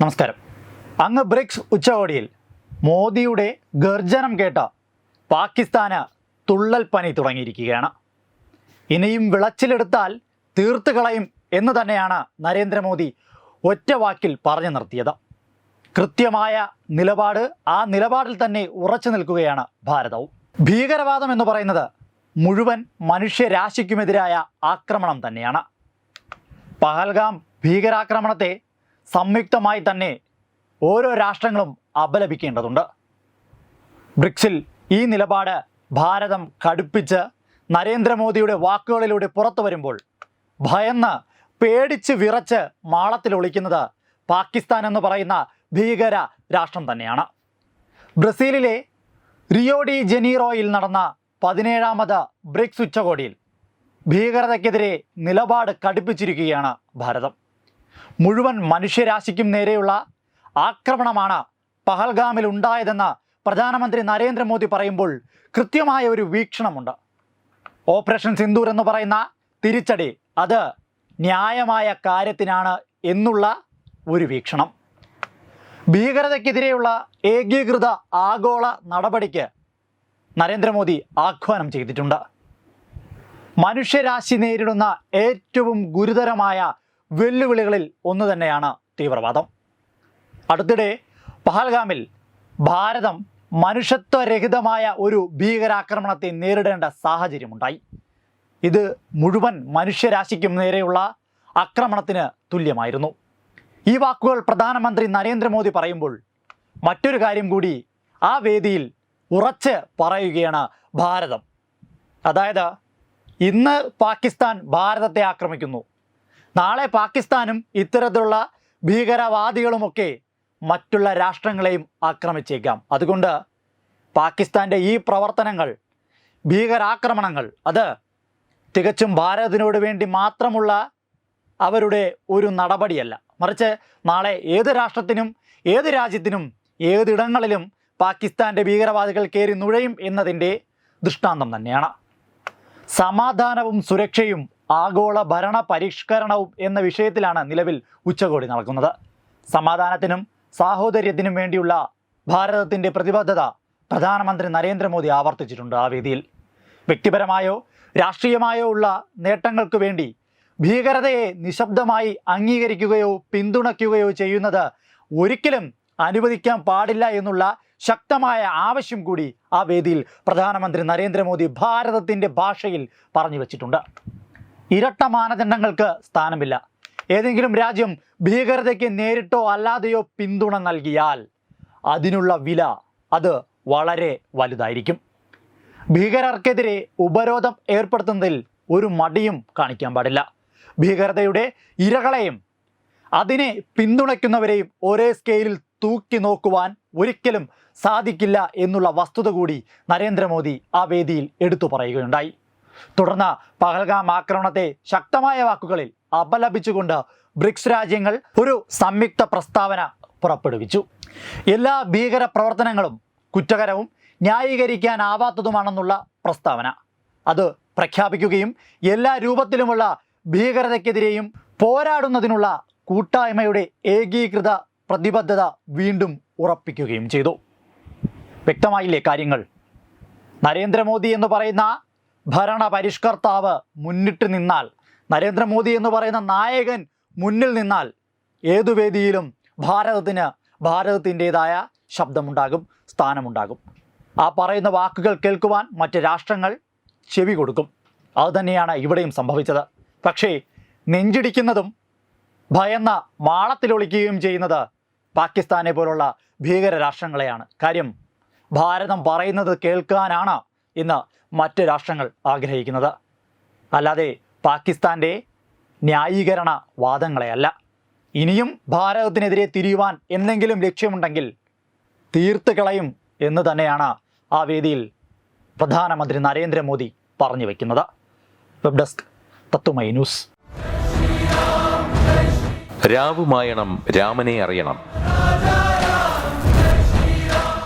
നമസ്കാരം. അങ്ങ് ബ്രിക്സ് ഉച്ചകോടിയിൽ മോദിയുടെ ഗർജനം കേട്ട പാകിസ്ഥാന് തുള്ളൽ പനി തുടങ്ങിയിരിക്കുകയാണ്. ഇനിയും വിളച്ചിലെടുത്താൽ തീർത്ത് കളയും എന്ന് തന്നെയാണ് നരേന്ദ്രമോദി ഒറ്റ വാക്കിൽ പറഞ്ഞു നിർത്തിയത്. കൃത്യമായ നിലപാട് ആ നിലപാടിൽ തന്നെ ഉറച്ചു നിൽക്കുകയാണ് ഭാരതവും. ഭീകരവാദം എന്ന് പറയുന്നത് മുഴുവൻ മനുഷ്യരാശിക്കുമെതിരായ ആക്രമണം തന്നെയാണ്. പഹൽഗാം ഭീകരാക്രമണത്തെ സംയുക്തമായി തന്നെ ഓരോ രാഷ്ട്രങ്ങളും അപലപിക്കേണ്ടതുണ്ട്. ബ്രിക്സിൽ ഈ നിലപാട് ഭാരതം കടുപ്പിച്ച് നരേന്ദ്രമോദിയുടെ വാക്കുകളിലൂടെ പുറത്തു വരുമ്പോൾ ഭയന്ന് പേടിച്ച് വിറച്ച് മാളത്തിൽ ഒളിക്കുന്നത് പാകിസ്ഥാൻ എന്ന് പറയുന്ന ഭീകര രാഷ്ട്രം തന്നെയാണ്. ബ്രസീലിലെ റിയോഡി ജനീറോയിൽ നടന്ന പതിനേഴാമത് ബ്രിക്സ് ഉച്ചകോടിയിൽ ഭീകരതയ്ക്കെതിരെ നിലപാട് കടുപ്പിച്ചിരിക്കുകയാണ് ഭാരതം. മുഴുവൻ മനുഷ്യരാശിക്കും നേരെയുള്ള ആക്രമണമാണ് പഹൽഗാമിൽ ഉണ്ടായതെന്ന് പ്രധാനമന്ത്രി നരേന്ദ്രമോദി പറയുമ്പോൾ കൃത്യമായ ഒരു വീക്ഷണമുണ്ട്. ഓപ്പറേഷൻ സിന്ദൂർ എന്ന് പറയുന്ന തിരിച്ചടി അത് ന്യായമായ കാര്യത്തിനാണ് എന്നുള്ള ഒരു വീക്ഷണം. ഭീകരതയ്ക്കെതിരെയുള്ള ഏകീകൃത ആഗോള നടപടിക്ക് നരേന്ദ്രമോദി ആഹ്വാനം ചെയ്തിട്ടുണ്ട്. മനുഷ്യരാശി നേരിടുന്ന ഏറ്റവും ഗുരുതരമായ വെല്ലുവിളികളിൽ ഒന്ന് തന്നെയാണ് തീവ്രവാദം. അടുത്തിടെ പഹൽഗാമിൽ ഭാരതം മനുഷ്യത്വരഹിതമായ ഒരു ഭീകരാക്രമണത്തെ നേരിടേണ്ട സാഹചര്യമുണ്ടായി. ഇത് മുഴുവൻ മനുഷ്യരാശിക്കും നേരെയുള്ള ആക്രമണത്തിന് തുല്യമായിരുന്നു. ഈ വാക്കുകൾ പ്രധാനമന്ത്രി നരേന്ദ്രമോദി പറയുമ്പോൾ മറ്റൊരു കാര്യം കൂടി ആ വേദിയിൽ ഉറച്ച് പറയുകയാണ് ഭാരതം. അതായത് ഇന്ന് പാകിസ്ഥാൻ ഭാരതത്തെ ആക്രമിക്കുന്നു. നാളെ പാകിസ്ഥാനും ഇത്തരത്തിലുള്ള ഭീകരവാദികളുമൊക്കെ മറ്റുള്ള രാഷ്ട്രങ്ങളെയും ആക്രമിച്ചേക്കാം. അതുകൊണ്ട് പാകിസ്ഥാന്റെ ഈ പ്രവർത്തനങ്ങൾ ഭീകരാക്രമണങ്ങൾ അത് തികച്ചും ഭാരതത്തിനോട് വേണ്ടി മാത്രമുള്ള അവരുടെ ഒരു നടപടിയല്ല. മറിച്ച് നാളെ ഏത് രാഷ്ട്രത്തിനും ഏത് രാജ്യത്തിനും ഏതിടങ്ങളിലും പാകിസ്ഥാന്റെ ഭീകരവാദികൾ കയറി നുഴയും എന്നതിന്റെ ദൃഷ്ടാന്തം തന്നെയാണ്. സമാധാനവും സുരക്ഷയും ആഗോള ഭരണ പരിഷ്കരണവും എന്ന വിഷയത്തിലാണ് നിലവിൽ ഉച്ചകോടി നടക്കുന്നത്. സമാധാനത്തിനും സാഹോദര്യത്തിനും വേണ്ടിയുള്ള ഭാരതത്തിന്റെ പ്രതിബദ്ധത പ്രധാനമന്ത്രി നരേന്ദ്രമോദി ആവർത്തിച്ചിട്ടുണ്ട് ആ വേദിയിൽ. വ്യക്തിപരമായോ രാഷ്ട്രീയമായോ ഉള്ള നേട്ടങ്ങൾക്ക് വേണ്ടി ഭീകരതയെ നിശബ്ദമായി അംഗീകരിക്കുകയോ പിന്തുണയ്ക്കുകയോ ചെയ്യുന്നത് ഒരിക്കലും അനുവദിക്കാൻ പാടില്ല എന്നുള്ള ശക്തമായ ആവശ്യം കൂടി ആ വേദിയിൽ പ്രധാനമന്ത്രി നരേന്ദ്രമോദി ഭാരതത്തിന്റെ ഭാഷയിൽ പറഞ്ഞു വച്ചിട്ടുണ്ട്. ഇരട്ട മാനദണ്ഡങ്ങൾക്ക് സ്ഥാനമില്ല. ഏതെങ്കിലും രാജ്യം ഭീകരതയ്ക്ക് നേരിട്ടോ അല്ലാതെയോ പിന്തുണ നൽകിയാൽ അതിനുള്ള വില അത് വളരെ വലുതായിരിക്കും. ഭീകരർക്കെതിരെ ഉപരോധം ഏർപ്പെടുത്തുന്നതിൽ ഒരു മടിയും കാണിക്കാൻ പാടില്ല. ഭീകരതയുടെ ഇരകളെയും അതിനെ പിന്തുണയ്ക്കുന്നവരെയും ഒരേ സ്കെയിലിൽ തൂക്കി നോക്കുവാൻ ഒരിക്കലും സാധിക്കില്ല എന്നുള്ള വസ്തുത കൂടി നരേന്ദ്രമോദി ആ വേദിയിൽ എടുത്തു പറയുകയുണ്ടായി. തുടർന്ന് പഹൽഗാം ആക്രമണത്തെ ശക്തമായ വാക്കുകളിൽ അപലപിച്ചുകൊണ്ട് ബ്രിക്സ് രാജ്യങ്ങൾ ഒരു സംയുക്ത പ്രസ്താവന പുറപ്പെടുവിച്ചു. എല്ലാ ഭീകര പ്രവർത്തനങ്ങളും കുറ്റകരവും ന്യായീകരിക്കാനാവാത്തതുമാണെന്നുള്ള പ്രസ്താവന. അത് പ്രഖ്യാപിക്കുകയും എല്ലാ രൂപത്തിലുമുള്ള ഭീകരതയ്ക്കെതിരെയും പോരാടുന്നതിനുള്ള കൂട്ടായ്മയുടെ ഏകീകൃത പ്രതിബദ്ധത വീണ്ടും ഉറപ്പിക്കുകയും ചെയ്തു. വ്യക്തമായില്ലേ കാര്യങ്ങൾ? നരേന്ദ്രമോദി എന്ന് പറയുന്ന ഭരണ പരിഷ്കർത്താവ് മുന്നിട്ട് നിന്നാൽ നരേന്ദ്രമോദി എന്ന് പറയുന്ന നായകൻ മുന്നിൽ നിന്നാൽ ഏതു വേദിയിലും ഭാരതത്തിന് ഭാരതത്തിന്റെതായ ശബ്ദമുണ്ടാകും സ്ഥാനമുണ്ടാകും. ആ പറയുന്ന വാക്കുകൾ കേൾക്കുവാൻ മറ്റ് രാഷ്ട്രങ്ങൾ ചെവി കൊടുക്കും. അതുതന്നെയാണ് ഇവിടെയും സംഭവിച്ചത്. പക്ഷേ നെഞ്ചിടിക്കുന്നതും ഭയന്ന മാളത്തിലൊളിക്കുകയും ചെയ്യുന്നത് പാകിസ്ഥാനെ പോലുള്ള ഭീകര രാഷ്ട്രങ്ങളെയാണ്. കാര്യം ഭാരതം പറയുന്നത് കേൾക്കാനാണ് ഇന്ന് മറ്റ് രാഷ്ട്രങ്ങൾ ആഗ്രഹിക്കുന്നത്. അല്ലാതെ പാകിസ്ഥാന്റെ ന്യായീകരണ വാദങ്ങളെയല്ല. ഇനിയും ഭാരതത്തിനെതിരെ തിരിയുവാൻ എന്തെങ്കിലും ലക്ഷ്യമുണ്ടെങ്കിൽ തീർത്ത് കളയും എന്ന് തന്നെയാണ് ആ വേദിയിൽ പ്രധാനമന്ത്രി നരേന്ദ്രമോദി പറഞ്ഞു വയ്ക്കുന്നത് വെബ് ഡെസ്ക് തത്തുമൈ ന്യൂസ്. രാവുമായണം രാമനെ അറിയണം.